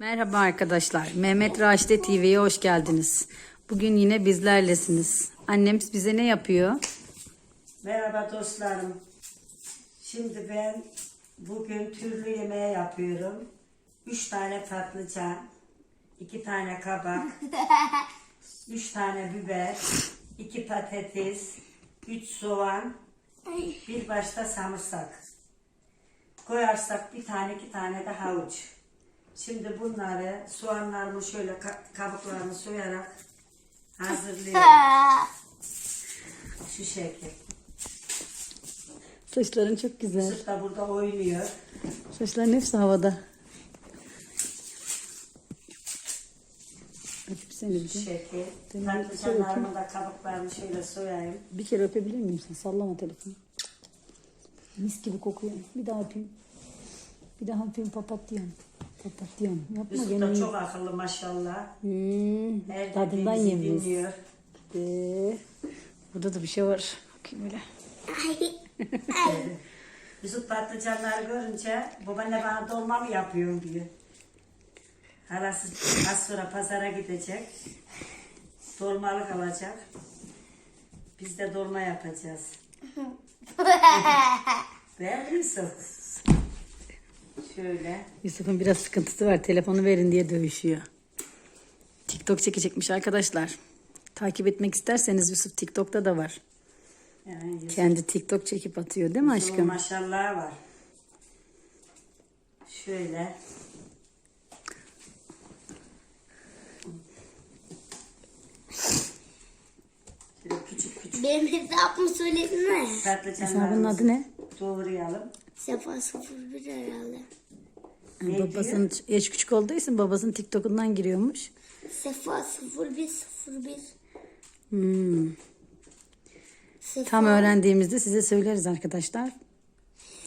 Merhaba arkadaşlar. Mehmet Raşide TV'ye hoş geldiniz. Bugün yine bizlerlesiniz. Annemiz bize ne yapıyor? Merhaba dostlarım. Şimdi ben bugün türlü yemeği yapıyorum. Üç tane patlıcan, iki tane kabak, üç tane biber, iki patates, üç soğan, bir başta samırsak. Koyarsak bir tane iki tane de havuç. Şimdi bunları soğanlarımı şöyle ka- kabuklarını soyarak hazırlıyorum. Şu şekil. Saçların çok güzel. Yusuf da burada oynuyor. Saçların hepsi havada. Öpüp seni bir, Şu de. şekil. Demin Patlıcanlarımı da kabuklarını şöyle soyayım. bir kere öpebilir miyim sen? Sallama telefonu. Mis gibi kokuyor. Bir daha öpeyim. Bir daha öpeyim papatyam. Papatyam. Yapma Yusuf gene. çok akıllı maşallah. Hmm, Her tadından dediğimizi yemiyoruz. dinliyor. Ee, burada da bir şey var. Bakayım öyle. Yusuf patlıcanları görünce babaanne bana dolma mı yapıyorsun diyor. Halası az sonra pazara gidecek. Dolmalık alacak. Biz de dolma yapacağız. Değil mi Yusuf? Şöyle. Yusuf'un biraz sıkıntısı var. Telefonu verin diye dövüşüyor. TikTok çekecekmiş arkadaşlar. Takip etmek isterseniz Yusuf TikTok'ta da var. Yani Yusuf Kendi TikTok çekip atıyor değil mi Yusuf'un aşkım? maşallah var. Şöyle. Şöyle küçük küçük Benim hesabımı söyledin mi? Hesabının patlıcanlarımızı adı ne? doğrayalım. Sefa 01 herhalde. Ha, babasının yaş küçük olduğu için babasının TikTok'undan giriyormuş. Sefa 01 01. Hmm. Sefa, Tam öğrendiğimizde size söyleriz arkadaşlar.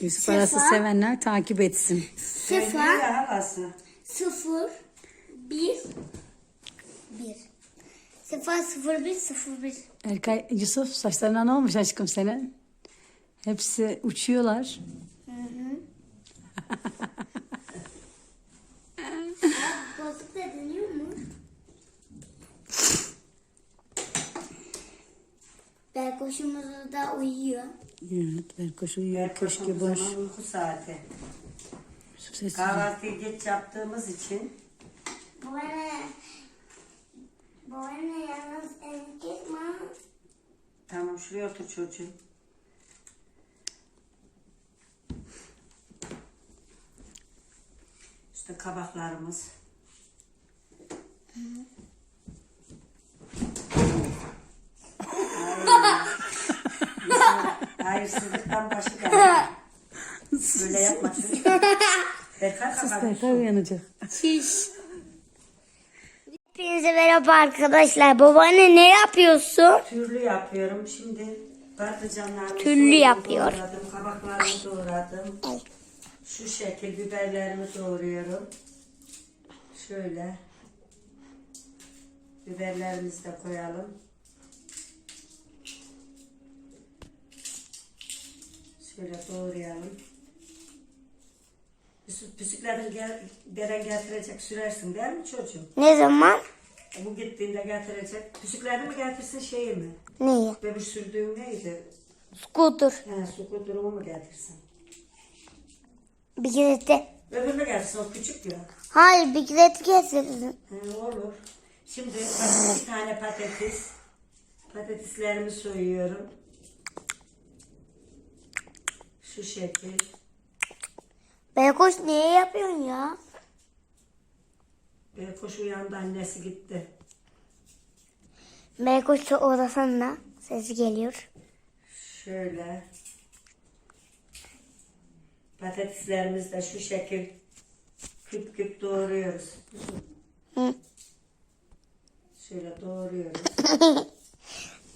Yusuf Sefa. arası sevenler takip etsin. Sefa ya halası. 0 1 1. Sefa 01 01. Erkay, Yusuf saçlarına ne olmuş aşkım senin? Hepsi uçuyorlar. Koltuk da dönüyor mu? Berkoşumuz da uyuyor. Evet, Berkoş uyuyor. Erkoş Köşke o boş. uyku saati. Kahvaltıyı geç yaptığımız için Babaanne. Babaanne yalnız erkek mi? tamam şuraya otur çocuğum. İşte kabaklarımız. Hayır. Hayırsızlıktan başı geldi. Böyle yapma çocuk. Berkay Sus kapat. Berkay uyanacak. Şiş. Hepinize merhaba arkadaşlar. Babaanne ne yapıyorsun? Türlü yapıyorum. Şimdi patlıcanlarımı Türlü soydum, yapıyor. Doğradım, kabaklarımı doğradım. Şu şekil biberlerimi doğruyorum. Şöyle. Biberlerimizi de koyalım. Şöyle doğrayalım. Püsüklerini gel, deren getirecek sürersin değil mi çocuğum? Ne zaman? Bu gittiğinde getirecek. Püsüklerini mi getirsin şeyi mi? Neyi? Bebiş sürdüğüm neydi? Scooter. He, durumu mu getirsin? Bisiklet. Öbürünü getirsin, o küçük ya. Hayır bisiklet getirdin. He, olur. Şimdi bir tane patates. Patateslerimi soyuyorum. Şu şekil. Beykoş niye yapıyorsun ya? Berkoş uyandı, annesi gitti. Beykoş da odasında sesi geliyor. Şöyle. Patateslerimizi de şu şekil küp küp doğruyoruz. Hı. Şöyle doğruyoruz.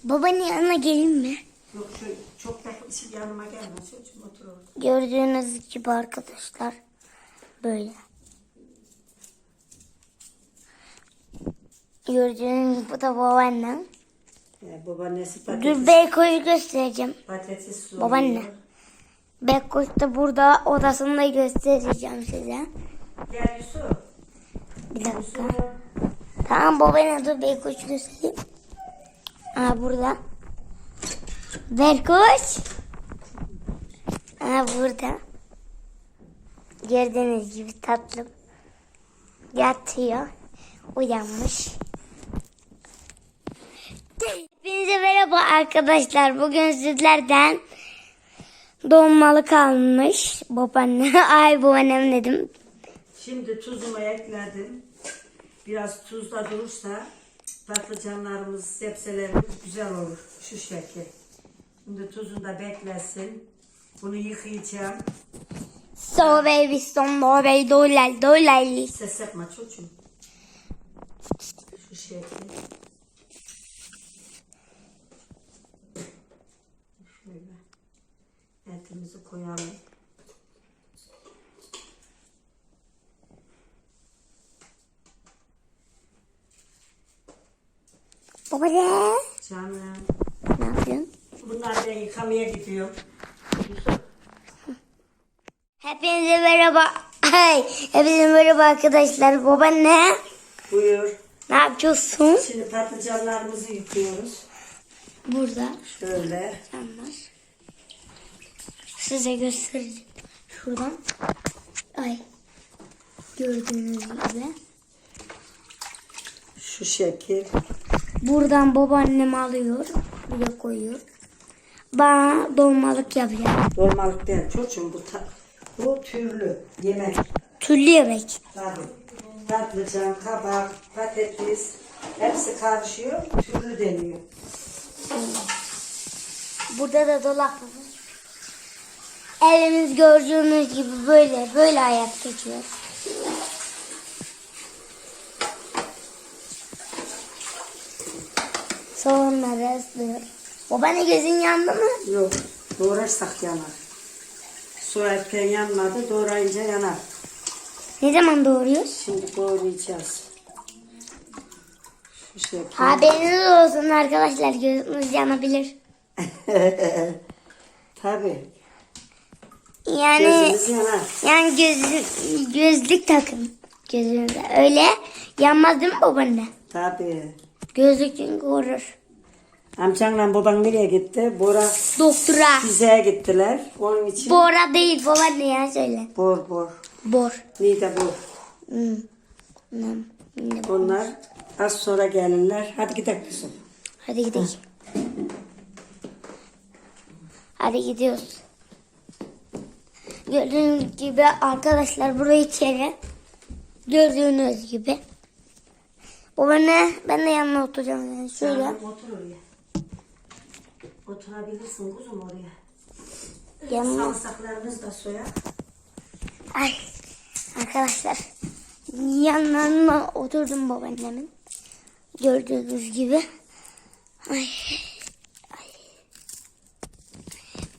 Babanın yanına gelin mi? Yok şu çok da işi yanıma gelme çocuğum otur orada. Gördüğünüz gibi arkadaşlar. Böyle. Gördüğünüz gibi bu da babaannem. Ee, babaannesi patates, Dur Beykoş'u göstereceğim. patates soyuyor. Babaanne. Beykoş da burada odasında göstereceğim size. Gel Yusuf. Bir dakika. Tamam babaanne dur Beykoç göstereyim. Aa burada. Beykoç. Aa burada. Gördüğünüz gibi tatlım. Yatıyor. Uyanmış. Hepinize merhaba arkadaşlar. Bugün sizlerden dolmalı kalmış. Babaanne, ay babaannem dedim. Şimdi tuzumu ekledim. Biraz tuzla durursa patlıcanlarımız, sebzelerimiz güzel olur. Şu şekil. Şimdi tuzunda beklesin. Bunu yıkayacağım. So baby do baby dolay dolay. Ses yapma çocuğum. Şu şekil. Şöyle. Etimizi koyalım. Babaanne. Canım. Ne yapıyorsun? Bunlar ben yıkamaya gidiyorum. Hepinize merhaba. Ay, hepinize merhaba arkadaşlar. Babaanne. Buyur. Ne yapıyorsun? Şimdi patlıcanlarımızı yıkıyoruz. Burada. Şöyle. Canlar. Size göstereceğim. Şuradan. Ay. Gördüğünüz gibi. Şu şekil. Buradan babaannem alıyor. Buraya koyuyor. Bana dolmalık yapıyor. Dolmalık değil çocuğum bu. ta- bu türlü yemek. Türlü yemek. Tabii. Patlıcan, kabak, patates hepsi karışıyor. Türlü deniyor. Burada da dolap var. Evimiz gördüğünüz gibi böyle böyle hayat geçiyor. Soğanları ıslıyor. Babaanne gözün yandı mı? Yok. Doğrarsak yanar. Su erken yanmadı. Doğrayınca yanar. Ne zaman doğruyoruz? Şimdi doğrayacağız. Şu şekil. Haberiniz olsun arkadaşlar gözünüz yanabilir. Tabii. Yani Gözümüz yanar. yani göz, gözlük takın gözünüze. Öyle yanmaz değil mi babaanne? Tabii. Gözlük çünkü korur. Amcanla baban nereye gitti? Bora Doktora. Rize'ye gittiler. Onun için Bora değil babaanne ya söyle. bor bor. Bor. Nide bor. Hmm. Hmm. Onlar az sonra gelirler. Hadi gidelim kızım. Hadi gidelim. Hadi gidiyoruz. Gördüğünüz gibi arkadaşlar burayı içeri. Gördüğünüz gibi. Babaanne ben de yanına oturacağım. Yani şöyle. Canım, otur oraya. Oturabilirsin kuzum oraya. Yanına. Sarımsaklarımızı da soya. Ay arkadaşlar yanlarına oturdum babaannemin. Gördüğünüz gibi. Ay. Ay.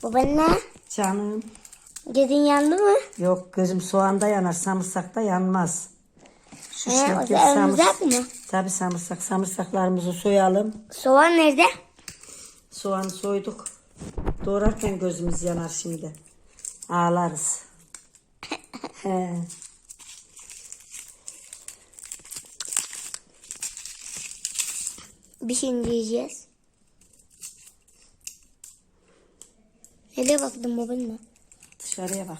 Babaanne Canım. gözün yandı mı? Yok gözüm soğanda yanar. Samırsak da yanmaz. Samır- ömüzak mı? Tabii samırsak. Samırsaklarımızı soyalım. Soğan nerede? Soğanı soyduk. Doğrarken gözümüz yanar şimdi. Ağlarız. He. Bir şey yiyeceğiz. Nereye baktın babaanne? Dışarıya bak.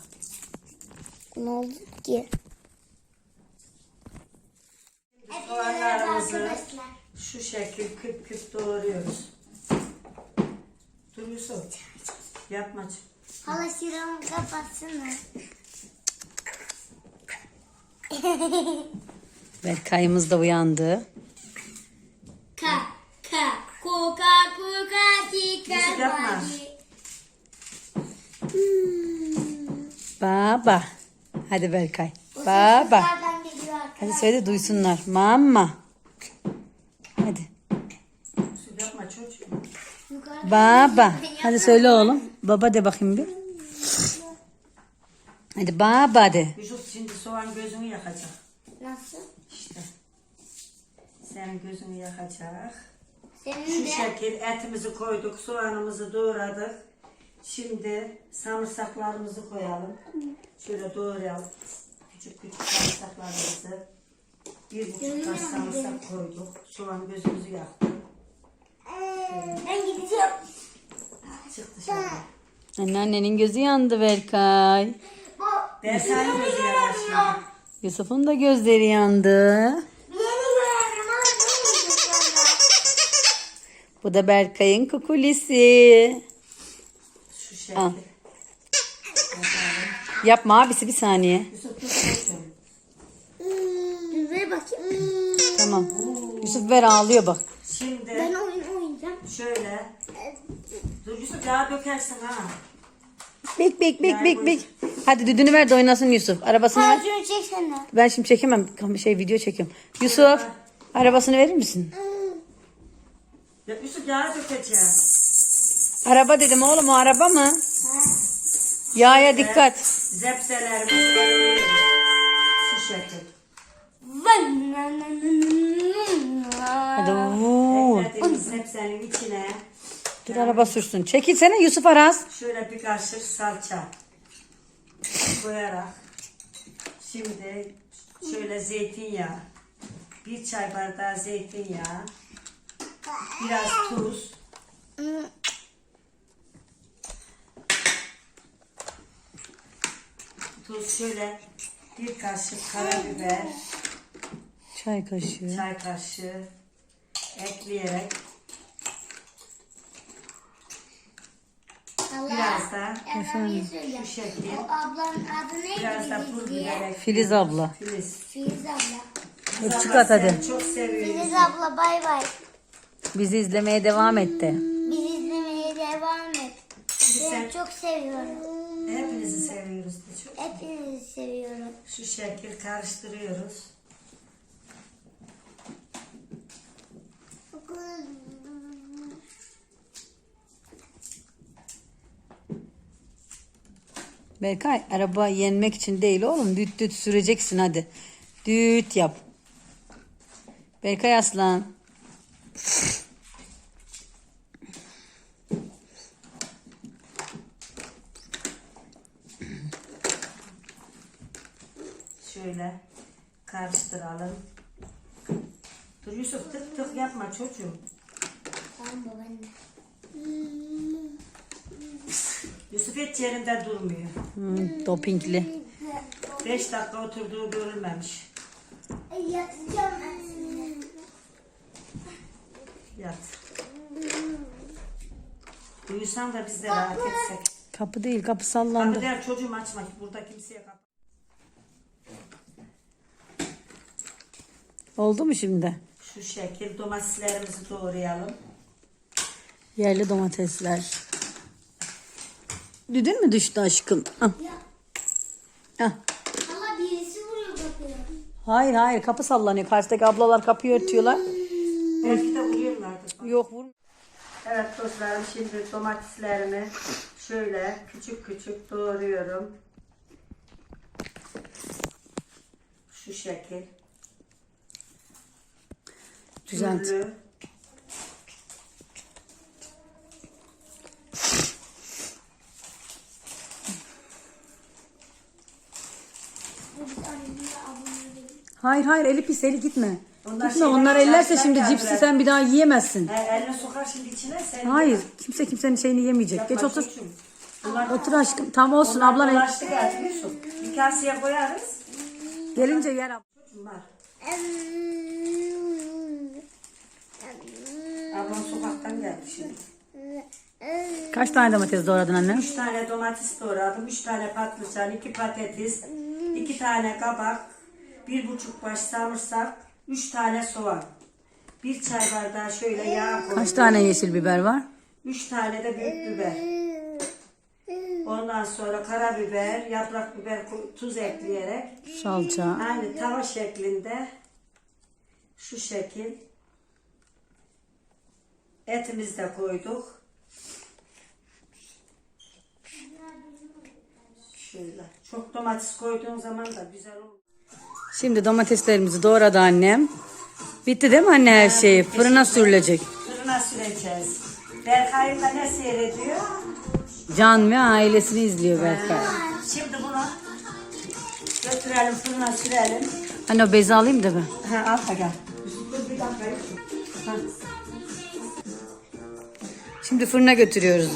Ne oldu ki? Soğanlarımızı şu şekil küp küp doğruyoruz. Dur Yusuf. Yapma. Hala şiramı kapatsana. Berkay'ımız da uyandı. Ka ka koka koka tika Yusuf yapma. Baba. Hadi Berkay. Baba. Hadi söyle duysunlar. Mama. Hadi. Yusuf yapma çocuğum. Baba. Hadi söyle oğlum. Baba de bakayım bir. Hadi baba de. Yusuf şimdi soğan gözünü yakacak. Nasıl? İşte. Senin gözünü yakacak. Senin Şu şekil etimizi koyduk, soğanımızı doğradık. Şimdi samırsaklarımızı koyalım. Şöyle doğrayalım. Küçük küçük samırsaklarımızı. Bir buçuk kaş sarımsak koyduk. Soğan gözümüzü yaktı. Ben gideceğim. Çık dışarı. Anneannenin gözü yandı Berkay. Bu Dershane gözü yanaşıyor. Yusuf'un da gözleri yandı. Bu da Berkay'ın kukulisi. Şu. Yapma abisi bir saniye. Yusuf dur çocuğum. Dur ver bakayım. Tamam. Yusuf ver ağlıyor bak. Şimdi Ben oyun oynayacağım. şöyle. Dur Yusuf yağ dökersin ha. Bek bek bek bek bek. Hadi düdüğünü ver de oynasın Yusuf. Arabasını ver. Çeksene. Ben şimdi çekemem. Kam- Şey video çekiyorum. Yusuf arabasını verir misin? Ya Yusuf yağ dökeceğim. Araba dedim oğlum o araba mı? Yağa dikkat. Şekil. Hadi vur. Eklediğimiz zepsenin içine Dur araba sürsün. Çekilsene Yusuf Aras. şöyle bir kaşık salça koyarak şimdi şöyle zeytinyağı bir çay bardağı zeytinyağı biraz tuz tuz şöyle bir kaşık karabiber Çay kaşığı. çay kaşığı ekleyerek biraz da Efendim. şu şekil O ablanın adı neydi? biraz da pul diye? biber Filiz abla. Filiz. Filiz abla. Abla at hadi. Çok seviyorum. Filiz abla bay bay. Bizi izlemeye devam etti. Bizi izlemeye devam et. sen- Seni çok seviyorum. Hepinizi seviyoruz da çok. Hepinizi seviyorum. Şu şekil karıştırıyoruz. Berkay araba yenmek için değil oğlum. Düt düt süreceksin hadi. Düt yap. Berkay aslan. Şöyle karıştıralım. Dur Yusuf tık tık yapma çocuğum. Tamam babaanne. Yusuf hiç yerinde durmuyor. Hmm, dopingli. 5 dakika oturduğu görülmemiş. Yatacağım ben şimdi. Yat. Uyusan da biz de rahat etsek. Kapı değil kapı Kapı sallandı. der çocuğum açma burada kimseye kapı. Oldu mu şimdi? Şu şekil domateslerimizi doğrayalım. Yerli domatesler. Düdün mü düştü aşkım? Ah. Ya. Ah. Hala birisi vuruyor kapıya. Hayır hayır kapı sallanıyor. Karşıdaki ablalar kapıyı örtüyorlar. Belki de uyuyorlardır. Yok vur. Evet dostlarım şimdi domateslerimi şöyle küçük küçük doğruyorum. Şu şekil. Düzelt. Değil. Hayır hayır eli pis eli gitme. Onlar gitme onlar ellerse şimdi cipsi sen bir daha yiyemezsin. He, eline sokar şimdi içine sen Hayır yeme. kimse kimsenin şeyini yemeyecek. Yapma Geç otur. çocuğum. Bunlar, Otur aşkım. Tam olsun ablan el- dolaştı. Bir kaseye koyarız. gelince yer ab- Bunlar. Ablam sokaktan geldi şimdi. Kaç tane domates doğradın anne? Üç tane domates doğradım, üç tane patlıcan, iki patates, iki tane kabak, bir buçuk baş sarımsak, üç tane soğan. Bir çay bardağı şöyle yağ koydum. Kaç tane yeşil biber var? Üç tane de büyük biber. Ondan sonra karabiber, yaprak biber, tuz ekleyerek Salça. aynı tava şeklinde şu şekil etimizi de koyduk. Şöyle. Çok domates koyduğun zaman da güzel olur. Şimdi domateslerimizi doğradı annem. Bitti değil mi anne her şey? Fırına sürülecek. Fırına süreceğiz. Berkay'ın da ne seyrediyor? Can ve ailesini izliyor Berkay. Şimdi bunu götürelim fırına sürelim. Anne o bezi alayım da ben. Ha al da gel. Bir dakika. Ha. Şimdi fırına götürüyoruz.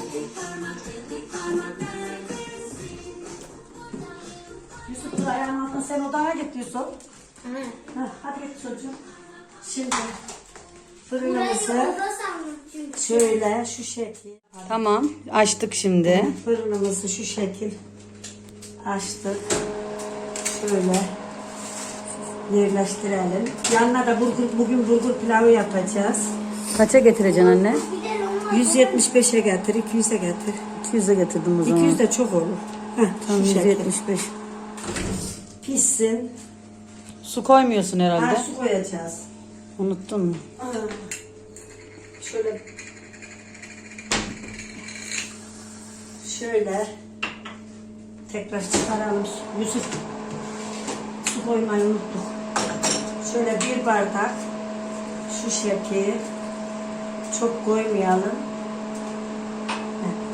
Yusuf ayağın altına sen odana git Yusuf. Ha, hadi git çocuğum. Şimdi fırınımızı şöyle şu şekil. Tamam açtık şimdi. Fırınımızı şu şekil açtık. Şöyle yerleştirelim. Yanına da bugün bulgur pilavı yapacağız. Kaça getireceksin anne? 175'e getir, 200'e getir. 200'e getirdim o zaman. 200 de çok olur. Heh, şu şekil. 175. Pişsin. Su koymuyorsun Ha, herhalde. su koyacağız. Unuttun mu? Şöyle şöyle tekrar çıkaralım. Yusuf su koymayı unuttuk. Şöyle bir bardak şu şekil çok koymayalım.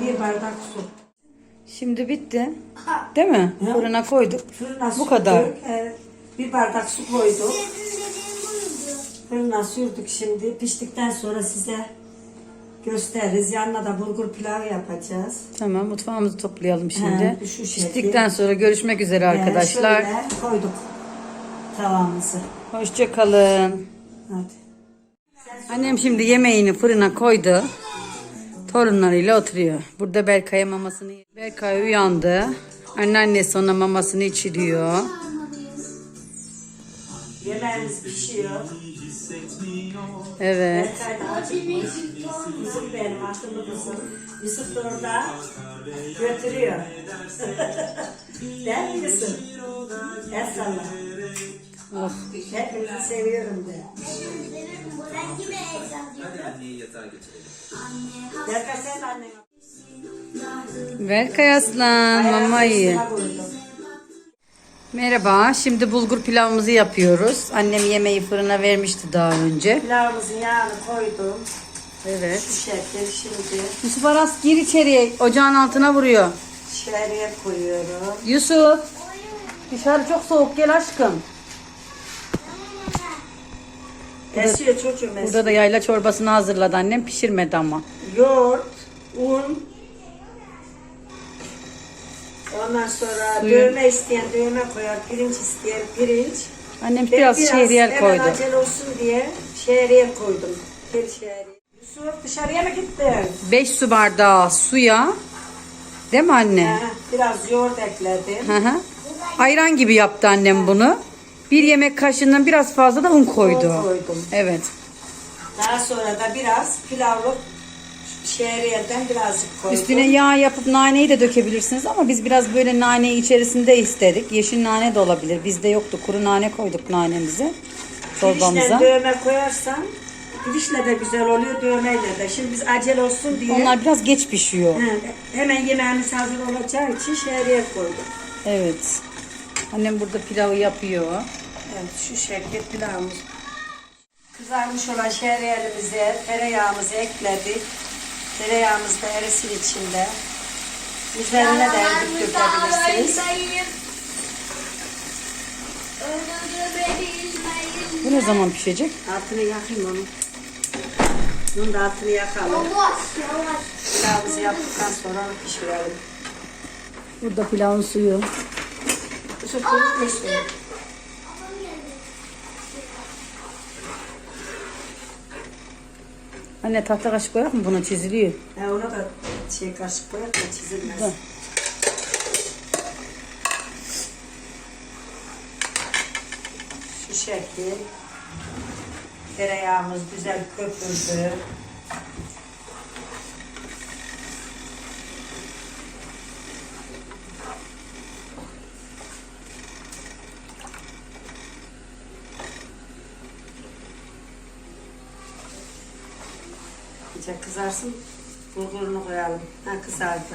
Bir bardak su. Şimdi bitti. Değil mi? Ya. Fırına koyduk. Fırına Bu kadar. Evet, bir bardak su koyduk. Fırına sürdük şimdi. Piştikten sonra size gösteririz. Yanına da bulgur pilavı yapacağız. Tamam mutfağımızı toplayalım şimdi. Şu şekil. Piştikten sonra görüşmek üzere arkadaşlar. şöyle koyduk tavamızı. Hoşça kalın. Hadi. Annem şimdi yemeğini fırına koydu. Torunlarıyla oturuyor. Burada Berkay'a mamasını Berkay uyandı. Anneannesi ona mamasını içiriyor. Yemeğimiz pişiyor. Evet. Yusuf benim akıllı kızım. Yusuf da orada götürüyor. Değil mi Yusuf? El salla. Hepinizi seviyorum de. Berkay sen de annene. Berkay aslan mamayı. Merhaba. Şimdi bulgur pilavımızı yapıyoruz. Annem yemeği fırına vermişti daha önce. Pilavımızın yağını koydum. Evet. Şu şekil şimdi Yusuf Aras gir içeriye. Ocağın altına vuruyor. şehriye koyuyorum. Yusuf. Dışarı çok soğuk. Gel aşkım. Esiyor çocuğum esiyor. Burada da yayla çorbasını hazırladı annem. Pişirmedi ama. Yoğurt, un. Ondan sonra Suyu. dövme isteyen dövme koyar, pirinç isteyen pirinç. Annem Ben biraz, şehriyel koydu. acele olsun diye şehriyel koydum. Tel şehriyel. Yusuf dışarıya mı gittin? 5 su bardağı suya. Değil mi anne? Ha, biraz yoğurt ekledim. Hı hı. Ayran gibi yaptı annem bunu. Bir yemek kaşığından biraz fazla da un koydu. Un koydum. Evet. Daha sonra da biraz pilavlık şehriyelden birazcık koydum. Üstüne yağ yapıp naneyi de dökebilirsiniz ama biz biraz böyle naneyi içerisinde istedik. Yeşil nane de olabilir. Bizde yoktu. Kuru nane koyduk nanemize. Çorbamıza. Pirinçle dövme koyarsan pirinçle de güzel oluyor dövmeyle de. Şimdi biz acele olsun diye Onlar biraz geç pişiyor. he, hemen yemeğimiz hazır olacağı için şehriyel koydum. Evet. Annem burada pilavı yapıyor. Evet şu şekilde pilavımız. Kızarmış olan şehriyelimize tereyağımızı ekledik. Tereyağımız da erisin içinde. Üzerine de erdik dökebilirsiniz. Bu ne zaman pişecek? Altını yakayım onu. Bunun da altını yakalım. Pilavımızı yaptıktan sonra onu pişirelim. Burada pilavın suyu. Yusuf unutmuşsun. Anne tahta kaşık koyak mı? Buna çiziliyor. Ha, ona da şey kaşık koyar da çizilmez. Dur. Şu şekil. Tereyağımız güzel köpürdü. Kızarsın. Bulgurunu koyalım. Ha kızardı.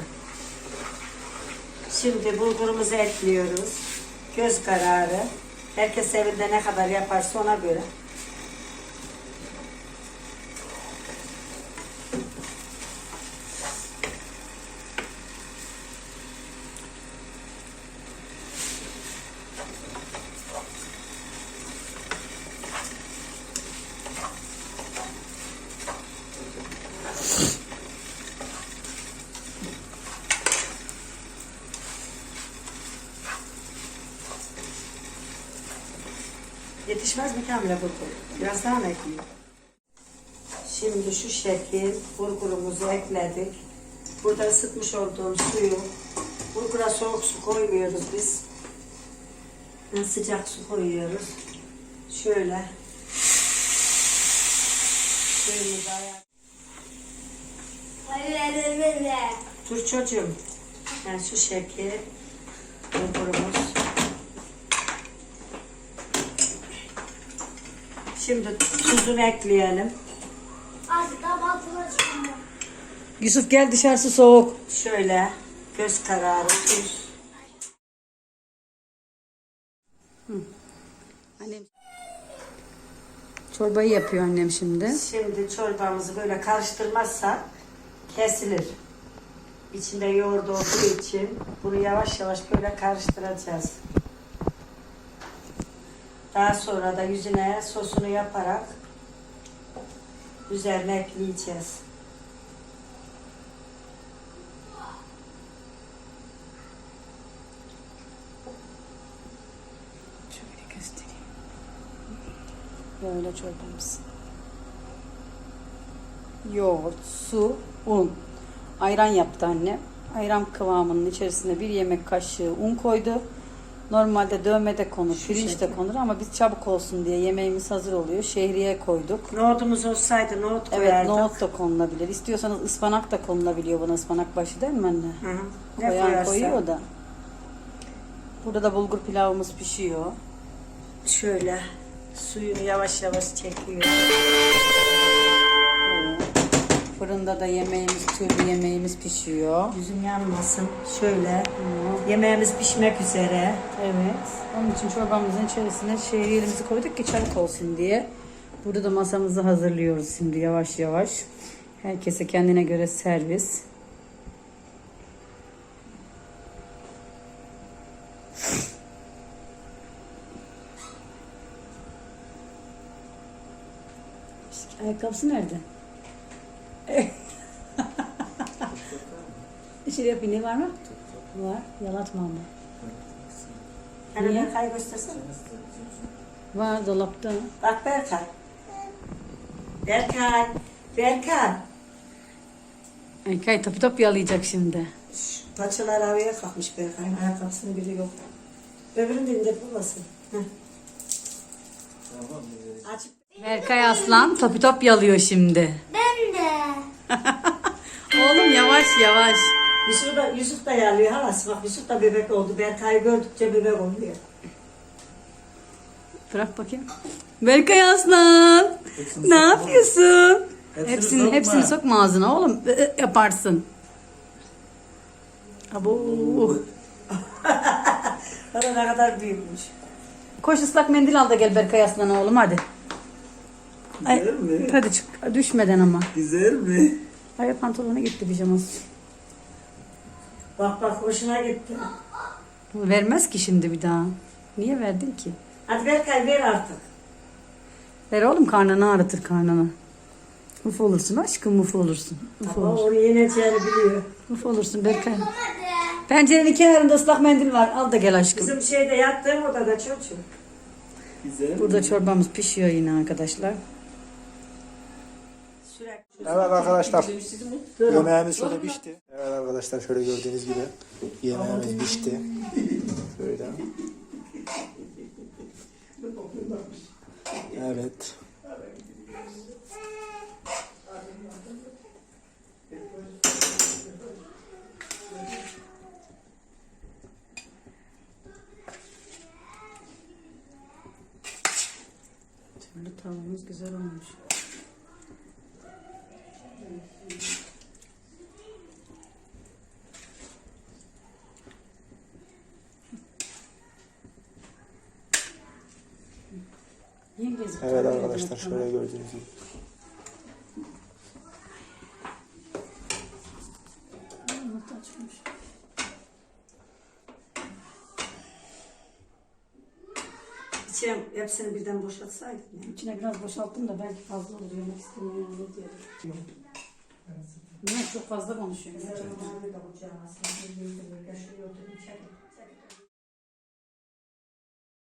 Şimdi bulgurumuzu ekliyoruz. Göz kararı. Herkes evinde ne kadar yaparsa ona göre. Yetişmez mi Kamile bu? Biraz daha mı ekleyeyim? Şimdi şu şekil bulgurumuzu ekledik. Burada ısıtmış olduğum suyu, bulgura soğuk su koymuyoruz biz. Yani sıcak su koyuyoruz. Şöyle. Suyumuzu ayar. Dur çocuğum. Yani şu şekil bulgurumuz. Şimdi tuzunu ekleyelim. Yusuf gel dışarısı soğuk. Şöyle göz kararı tuz. Annem. Çorbayı yapıyor annem şimdi. Şimdi çorbamızı böyle karıştırmazsak kesilir. İçinde yoğurt olduğu için bunu yavaş yavaş böyle karıştıracağız. Daha sonra da yüzüne sosunu yaparak üzerine ekleyeceğiz. Şöyle göstereyim. Böyle çorbamız. Yoğurt, su, un. Ayran yaptı anne. Ayran kıvamının içerisine bir yemek kaşığı un koydu. Normalde dövmede konur, pirinç de konur ama biz çabuk olsun diye yemeğimiz hazır oluyor. Şehriye koyduk. Nohutumuz olsaydı nohut Evet koyardık. nohut da konulabilir. İstiyorsanız ıspanak da konulabiliyor buna. ıspanak başı değil mi anne? Hı hı. Koyan koyarsa. koyuyor da. Burada da bulgur pilavımız pişiyor. Şöyle suyunu yavaş yavaş çekiyor. Fırında da yemeğimiz, türlü yemeğimiz pişiyor. Yüzüm yanmasın. Şöyle. Yemeğimiz pişmek üzere. Evet. Onun için çorbamızın içerisine şehriyelimizi koyduk ki çabuk olsun diye. Burada da masamızı hazırlıyoruz şimdi yavaş yavaş. Herkese kendine göre servis. Ayakkabısı nerede? İçeri yapayım ne var mı? Var. Yalatma ama. Hani Niye? Berkay göstersene. Var dolapta. Bak Berkay. Berkay. Berkay. Erkay topu top yalayacak şimdi. Paçalar havaya kalkmış Berkay'ın ayakkabısını biri yok. Öbürünü de indir babası. Heh. Açıp Berkay Aslan topu top yalıyor şimdi. Ben. Oğlum yavaş yavaş. Yusuf da, Yusuf da yağlıyor halası. Bak Yusuf da bebek oldu. Berkay'ı gördükçe bebek oluyor. Bırak bakayım. Berkay Aslan. ne yapıyorsun? Hepsini, sokma. hepsini sokma ağzına oğlum. Yaparsın. Abo. Bana ne kadar büyükmüş. Koş ıslak mendil al da gel Berkay Aslan'a oğlum hadi. Ay, Güzel mi? hadi çık. Düşmeden ama. Güzel mi? Ay pantolona gitti pijaması. Bak bak hoşuna gitti. Vermez ki şimdi bir daha. Niye verdin ki? Hadi Berkay ver artık. Ver oğlum karnını ağrıtır karnını. Uf olursun aşkım muf olursun. Uf Ama olursun. onu yeneceğini biliyor. Uf olursun Berkay. Pencerenin kenarında ıslak mendil var. Al da gel aşkım. Bizim şeyde yattığım odada çocuğum. Güzel. Burada çorbamız pişiyor yine arkadaşlar. Evet arkadaşlar. Yemeğimiz şöyle pişti. Evet arkadaşlar şöyle gördüğünüz gibi yemeğimiz pişti. Böyle. Evet. Türlü tavamız güzel olmuş. Evet arkadaşlar şöyle gördüğünüz gibi. İçine hepsini birden boşaltsaydın ya. İçine biraz boşalttım da belki fazla olur yemek istemiyorum ne diye. Niye çok fazla konuşuyorum. Şöyle